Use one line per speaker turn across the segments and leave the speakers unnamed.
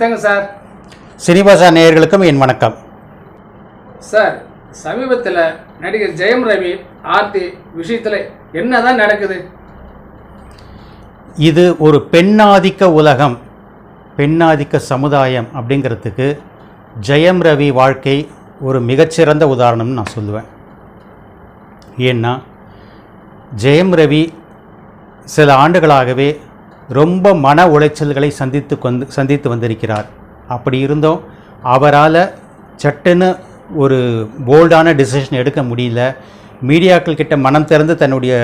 வணக்கங்க சார்.
சினிபாசா நேயர்களுக்கும் என் வணக்கம்.
சார் சமீபத்தில் நடிகர் ஜெயம் ரவி ஆர்த்தி விஷயத்தில் என்னதான் நடக்குது?
இது ஒரு பெண்ணாதிக்க உலகம் பெண்ணாதிக்க சமுதாயம் அப்படிங்கிறதுக்கு ஜெயம் ரவி வாழ்க்கை ஒரு மிகச்சிறந்த உதாரணம்னு நான் சொல்லுவேன். ஏன்னா ஜெயம் ரவி சில ஆண்டுகளாகவே ரொம்ப மன உளைச்சல்களை சந்தித்து கொண்டு சந்தித்து வந்திருக்கிறார். அப்படி இருந்தும் அவரால் சட்டுன்னு ஒரு போல்டான டிசிஷன் எடுக்க முடியல. மீடியாக்கள் கிட்ட மனம் திறந்து தன்னுடைய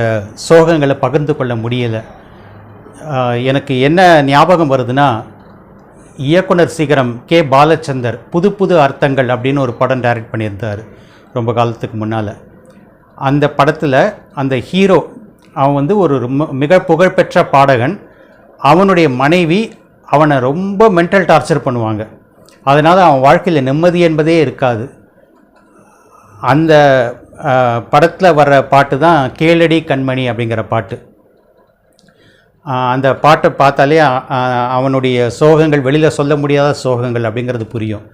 சோகங்களை பகிர்ந்து கொள்ள முடியலை. எனக்கு என்ன ஞாபகம் வருதுன்னா இயக்குனர் சிகரம் கே. பாலச்சந்தர் புது புது அர்த்தங்கள் அப்படின்னு ஒரு படம் டைரக்ட் பண்ணியிருந்தார் ரொம்ப காலத்துக்கு முன்னால். அந்த படத்தில் அந்த ஹீரோ அவன் வந்து ஒரு மிக புகழ்பெற்ற பாடகன். அவனுடைய மனைவி அவனை ரொம்ப மென்டல் டார்ச்சர் பண்ணுவாங்க. அதனால் அவன் வாழ்க்கையில் நிம்மதி என்பதே இருக்காது. அந்த படத்தில் வர்ற பாட்டு தான் கேளடி கண்மணி அப்படிங்கிற பாட்டு. அந்த பாட்டை பார்த்தாலே அவனுடைய சோகங்கள் வெளியில் சொல்ல முடியாத சோகங்கள் அப்படிங்கிறது புரியும்.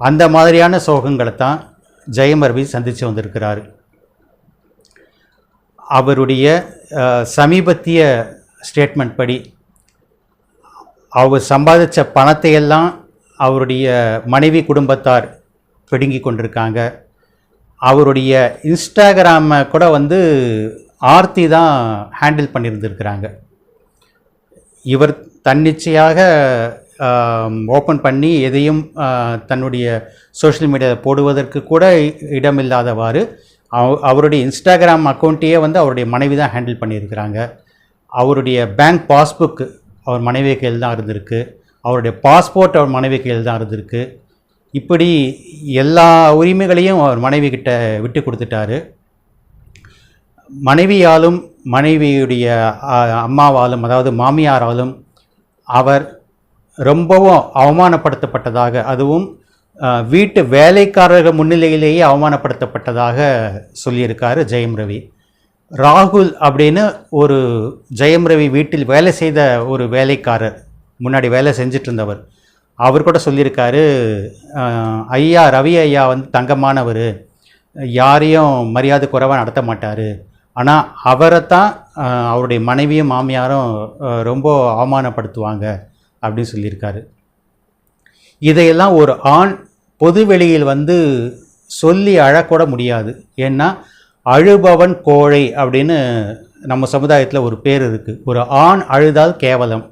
அந்த மாதிரியான சோகங்களை தான் ஜெயம் ரவி சந்தித்து வந்திருக்கிறாரு. அவருடைய சமீபத்திய ஸ்டேட்மெண்ட் படி அவர் சம்பாதிச்ச பணத்தை எல்லாம் அவருடைய மனைவி குடும்பத்தார் பிடுங்கி கொண்டிருக்காங்க. அவருடைய இன்ஸ்டாகிராமை கூட வந்து ஆர்த்தி தான் ஹேண்டில் பண்ணியிருந்திருக்கிறாங்க இவர் தன்னிச்சையாக ஓப்பன் பண்ணி எதையும் தன்னுடைய சோஷியல் மீடியாவில் போடுவதற்கு கூட இ- இடமில்லாதவாறு அவ- அவருடைய இன்ஸ்டாகிராம் அக்கௌண்ட்டையே வந்து அவருடைய மனைவி தான் ஹேண்டில் பண்ணியிருக்கிறாங்க அவருடைய பேங்க் பாஸ்புக்கு அவர் மனைவி கையில் தான் இருந்திருக்கு. அவருடைய பாஸ்போர்ட் அவர் மனைவி கையில் தான் இருந்திருக்கு. இப்படி எல்லா உரிமைகளையும் அவர் மனைவி கிட்ட விட்டு கொடுத்துட்டாரு. மனைவியாலும் மனைவியுடைய அம்மாவாலும் அதாவது மாமியாராலும் அவர் ரொம்பவும் அவமானப்படுத்தப்பட்டதாக அதுவும் வீட்டு வேலைக்காரர்கள் முன்னிலையிலேயே அவமானப்படுத்தப்பட்டதாக சொல்லியிருக்காரு ஜெயம் ரவி. ராகுல் அப்படின்னு ஒரு ஜெயம் ரவி வீட்டில் வேலை செய்த ஒரு வேலைக்காரர். முன்னாடி வேலை செஞ்சிட்டு இருந்தவர் அவர் கூட சொல்லியிருக்காரு ஐயா ரவி ஐயா வந்து தங்கமானவர். யாரையும் மரியாதை குறைவாக நடத்த மாட்டார். ஆனால் அவரை தான் அவருடைய மனைவியும் மாமியாரும் ரொம்ப அவமானப்படுத்துவாங்க. அப்படின்னு சொல்லியிருக்காரு. இதையெல்லாம் ஒரு ஆண் பொது வெளியில் வந்து சொல்லி அழக்கூட முடியாது. ஏன்னா அழுபவன் கோழை அப்படின்னு நம்ம சமுதாயத்தில் ஒரு பேர் இருக்குது ஒரு ஆண் அழுதால் கேவலம்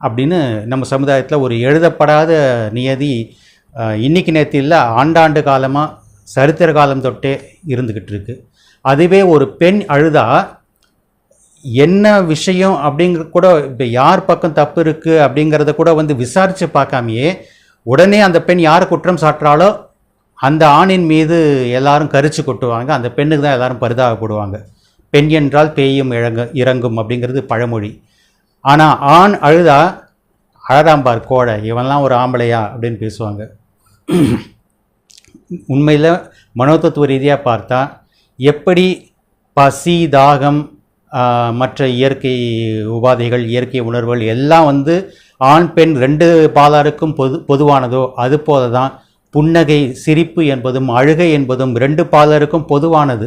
அப்படின்னு நம்ம சமுதாயத்தில் ஒரு எழுதப்படாத நியதி இன்றைக்கி இன்னைக்கு நேற்று இல்லை ஆண்டாண்டு காலமாக சரித்திர காலம் தொட்டே இருந்துக்கிட்டு இருக்கு. அதுவே ஒரு பெண் அழுதா என்ன விஷயம் அப்படிங்கிற கூட இப்போ யார் பக்கம் தப்பு இருக்குது அப்படிங்கிறத கூட வந்து விசாரித்து பார்க்காமையே உடனே அந்த பெண் யார் குற்றம் சாட்டுறாலோ அந்த ஆணின் மீது எல்லாரும் கரிச்சு கொட்டுவாங்க. அந்த பெண்ணுக்கு தான் எல்லாரும் பரிதாபப்படுவாங்க பெண் என்றால் பேயும் இழங்க இறங்கும் அப்படிங்கிறது பழமொழி. ஆனால் ஆண் அழுதா அழறாம்பார் கோடை இவன்லாம் ஒரு ஆம்பளையா அப்படின்னு பேசுவாங்க. உண்மையில் மனோதத்துவ ரீதியாக பார்த்தா எப்படி பசி தாகம் மற்ற இயற்கை உபாதைகள் இயற்கை உணர்வுகள் எல்லாம் வந்து ஆண் பெண் ரெண்டு பாலாருக்கும் பொது பொதுவானதோ அது போல தான் புன்னகை சிரிப்பு என்பதும் அழுகை என்பதும் ரெண்டு பாலருக்கும் பொதுவானது.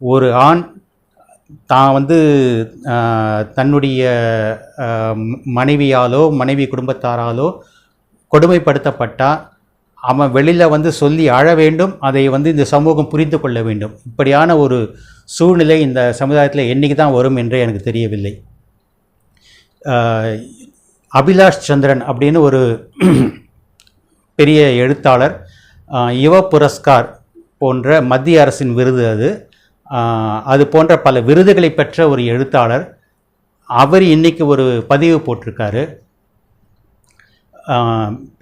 ஒரு ஆண் தான் வந்து தன்னுடைய மனைவியாலோ மனைவி குடும்பத்தாராலோ கொடுமைப்படுத்தப்பட்டால் அவன் வெளியில் வந்து சொல்லி அழ வேண்டும் அதை வந்து இந்த சமூகம் புரிந்து கொள்ள வேண்டும். இப்படியான ஒரு சூழ்நிலை இந்த சமுதாயத்தில் என்றைக்கு தான் வரும் என்றே எனக்கு தெரியவில்லை. அபிலாஷ் சந்திரன் அப்படின்னு ஒரு பெரிய எழுத்தாளர் யுவ புரஸ்கார் போன்ற மத்திய அரசின் விருது அது. அது போன்ற பல விருதுகளை பெற்ற ஒரு எழுத்தாளர். அவர் இன்றைக்கி ஒரு பதிவு போட்டிருக்காரு.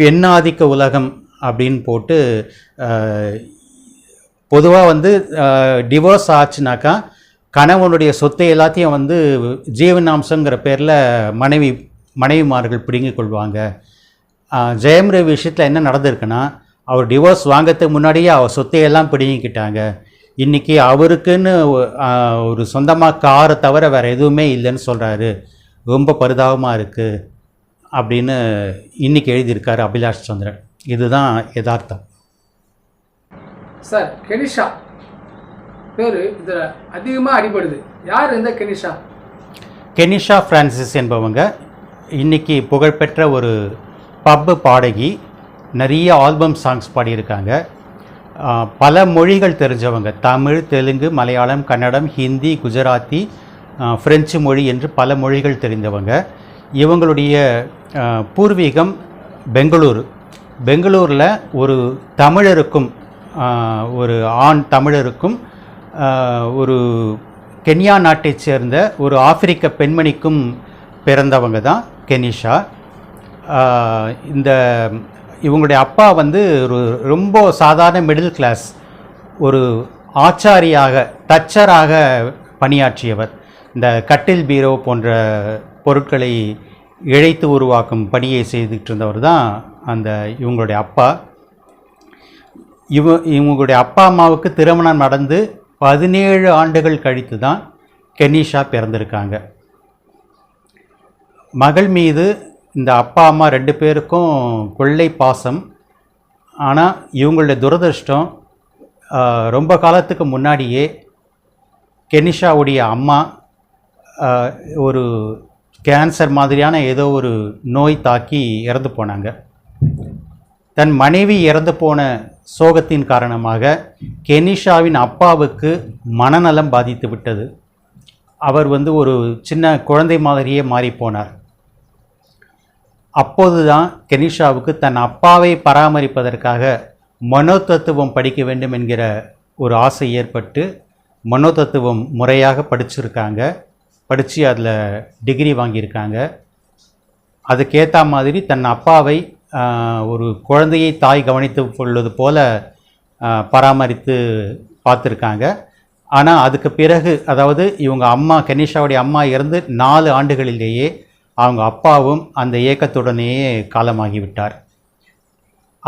பெண்ணாதிக்க உலகம் அப்படின்னு போட்டு பொதுவாக வந்து டிவோர்ஸ் ஆச்சுனாக்கா கணவனுடைய சொத்தை எல்லாத்தையும் வந்து ஜீவனாம்சங்கிற பேரில் மனைவி மனைவிமார்கள் பிடுங்கிக் கொள்வாங்க. ஜெயம் ரவி விஷயத்தில் என்ன நடந்திருக்குன்னா அவர் டிவோர்ஸ் வாங்கறதுக்கு முன்னாடியே அவர் சொத்தையெல்லாம் பிடுங்கிக்கிட்டாங்க. இன்றைக்கி அவருக்குன்னு ஒரு சொந்தமாக காரை தவிர வேறு எதுவுமே இல்லைன்னு சொல்கிறாரு ரொம்ப பரிதாபமாக இருக்குது அப்படின்னு இன்னைக்கு எழுதியிருக்காரு அபிலாஷ் சந்திரன். இதுதான் யதார்த்தம்.
சார் கெனிஷா பேர் இதில் அதிகமாக அடிபடுது. யார் இந்த கெனிஷா?
கெனிஷா பிரான்சிஸ் என்பவங்க இன்னைக்கு புகழ்பெற்ற ஒரு பப்பு பாடகி நிறைய ஆல்பம் சாங்ஸ் பாடியிருக்காங்க. பல மொழிகள் தெரிஞ்சவங்க. தமிழ் தெலுங்கு மலையாளம் கன்னடம் ஹிந்தி குஜராத்தி ஃப்ரெஞ்சு மொழி என்று பல மொழிகள் தெரிந்தவங்க. இவங்களுடைய பூர்வீகம் பெங்களூரு. பெங்களூரில் ஒரு தமிழருக்கும் ஒரு ஆண் தமிழருக்கும் ஒரு கென்யா நாட்டைச் சேர்ந்த ஒரு ஆப்பிரிக்க பெண்மணிக்கும் பிறந்தவங்க தான் கெனிஷா. இந்த இவங்களுடைய அப்பா வந்து ஒரு ரொம்ப சாதாரண மிடில் கிளாஸ் ஒரு ஆச்சாரியாக தச்சராக பணியாற்றியவர். இந்த கட்டில் பீரோ போன்ற பொருட்களை இழைத்து உருவாக்கும் பணியை செய்துட்டு இருந்தவர் தான் அந்த இவங்களுடைய அப்பா. இவ இவங்களுடைய அப்பா அம்மாவுக்கு திருமணம் நடந்து பதினேழு ஆண்டுகள் கழித்து தான் கெனிஷா பிறந்திருக்காங்க. மகள் மீது இந்த அப்பா அம்மா ரெண்டு பேருக்கும் கொள்ளை பாசம். ஆனால் இவங்களுடைய துரதிர்ஷ்டம் ரொம்ப காலத்துக்கு முன்னாடியே கெனிஷாவுடைய அம்மா ஒரு கேன்சர் மாதிரியான ஏதோ ஒரு நோய் தாக்கி இறந்து போனாங்க. தன் மனைவி இறந்து போன சோகத்தின் காரணமாக கெனிஷாவின் அப்பாவுக்கு மனநலம் பாதித்து விட்டது. அவர் வந்து ஒரு சின்ன குழந்தை மாதிரியே மாறிப்போனார் அப்போதுதான் கெனிஷாவுக்கு தன் அப்பாவை பராமரிப்பதற்காக மனோதத்துவம் படிக்க வேண்டும் என்கிற ஒரு ஆசை ஏற்பட்டு மனோதத்துவம் முறையாக படிச்சிருக்காங்க. படித்து அதில் டிகிரி வாங்கியிருக்காங்க. அதுக்கேற்ற மாதிரி தன் அப்பாவை ஒரு குழந்தையை தாய் கவனித்து கொள்வது போல பராமரித்து பார்த்துருக்காங்க. ஆனால் அதுக்கு பிறகு அதாவது இவங்க அம்மா கெனிஷாவுடைய அம்மா இருந்து நாலு ஆண்டுகளிலேயே அவங்க அப்பாவும் அந்த இயக்கத்துடனேயே காலமாகிவிட்டார்.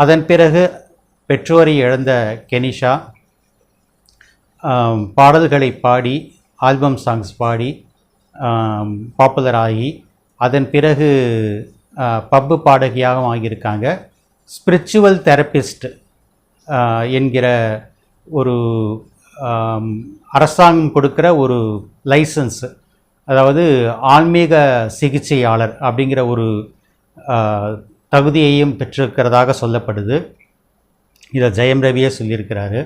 அதன் பிறகு பெற்றோரை இழந்த கெனிஷா பாடல்களை பாடி ஆல்பம் சாங்ஸ் பாடி பாப்புலர் ஆகி அதன் பிறகு பப்பு பாடகியாகவும் ஆகியிருக்காங்க. ஸ்பிரிச்சுவல் தெரபிஸ்ட் என்கிற ஒரு அரசாங்கம் கொடுக்குற ஒரு லைசன்ஸு அதாவது ஆன்மீக சிகிச்சையாளர் அப்படிங்கிற ஒரு தகுதியையும் பெற்றிருக்கிறதாக சொல்லப்படுது. இதை ஜெயம் ரவியே சொல்லியிருக்கிறாரு.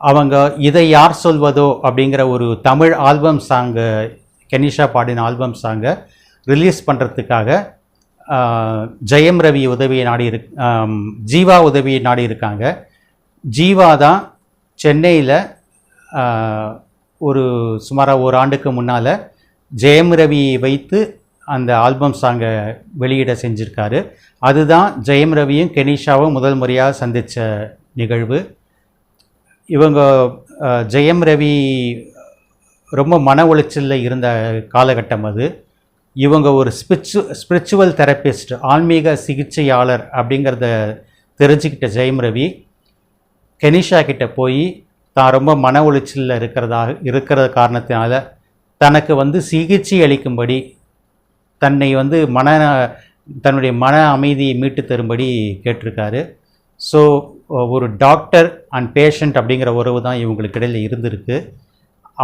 அவங்க இதை யார் சொல்வதோ அப்படிங்கிற ஒரு தமிழ் ஆல்பம் சாங்கு கெனிஷா பாடின ஆல்பம் சாங்கை ரிலீஸ் பண்ணுறதுக்காக ஜெயம் ரவி உதவியை நாடி இரு ஜீவா உதவியை நாடி இருக்காங்க. ஜீவா தான் சென்னையில் ஒரு சுமாராக ஒரு ஆண்டுக்கு முன்னால் ஜெயம் ரவி வைத்து அந்த ஆல்பம் சாங்கை வெளியிட செஞ்சுருக்காரு. அதுதான் ஜெயம் ரவியும் கெனிஷாவும் முதல் முறையாக சந்தித்த நிகழ்வு. இவங்க ஜெயம் ரவி ரொம்ப மன உளைச்சலில் இருந்த காலகட்டம் அது. இவங்க ஒரு ஸ்பிரிச்சு ஸ்பிரிச்சுவல் தெரபிஸ்ட் ஆன்மீக சிகிச்சையாளர் அப்படிங்கிறத தெரிஞ்சுக்கிட்ட ஜெயம் ரவி கெனிஷா கிட்ட போய் தான் ரொம்ப மன உளைச்சலில் இருக்கிறதாக இருக்கிற காரணத்தினால தனக்கு வந்து சிகிச்சை அளிக்கும்படி தன்னை வந்து மன தன்னுடைய மன அமைதியை மீட்டு தரும்படி கேட்டிருக்காரு. ஸோ ஒரு டாக்டர் அண்ட் பேஷண்ட் அப்படிங்கிற உறவு தான் இவங்களுக்கு இடையில் இருந்திருக்கு.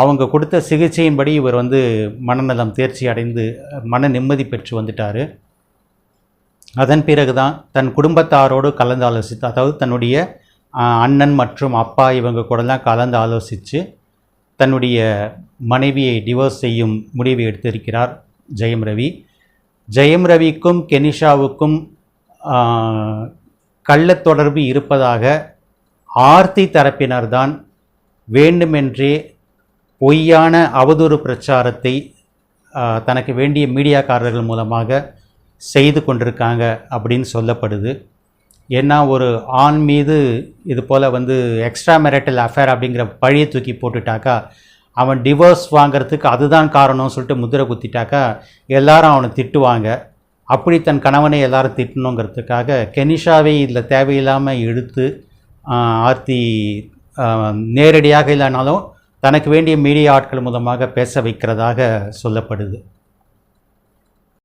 அவங்க கொடுத்த சிகிச்சையின்படி இவர் வந்து மனநலம் தேர்ச்சி அடைந்து மன நிம்மதி பெற்று வந்துட்டார். அதன் பிறகு தான் தன் குடும்பத்தாரோடு கலந்து ஆலோசித்து அதாவது தன்னுடைய அண்ணன் மற்றும் அப்பா இவங்க கூடலாம் கலந்து ஆலோசித்து தன்னுடைய மனைவியை டிவோர்ஸ் செய்யும் முடிவை எடுத்திருக்கிறார் ஜெயம் ரவி. ஜெயம் ரவிக்கும் கெனிஷாவுக்கும் கள்ள தொடர்பு இருப்பதாக ஆர்த்தி தரப்பினர்தான் வேண்டுமென்றே பொய்யான அவதூறு பிரச்சாரத்தை தனக்கு வேண்டிய மீடியாக்காரர்கள் மூலமாக செய்து கொண்டிருக்காங்க அப்படின்னு சொல்லப்படுது. ஏன்னா ஒரு ஆண் மீது இது போல் வந்து எக்ஸ்ட்ரா மேரிட்டல் அஃபேர் அப்படிங்கிற பழியை தூக்கி போட்டுட்டாக்கா அவன் டிவோர்ஸ் வாங்குறதுக்கு அதுதான் காரணம்னு சொல்லிட்டு முதிரை குத்திட்டாக்கா எல்லாரும் அவனை திட்டுவாங்க. அப்படி தன் கணவனை எல்லாரும் திட்டணுங்கிறதுக்காக கெனிஷாவை இதில் தேவையில்லாமல் இழுத்து ஆர்த்தி நேரடியாக இல்லைனாலும் தனக்கு வேண்டிய மீடியா ஆட்கள் மூலமாக பேச வைக்கிறதாக சொல்லப்படுது.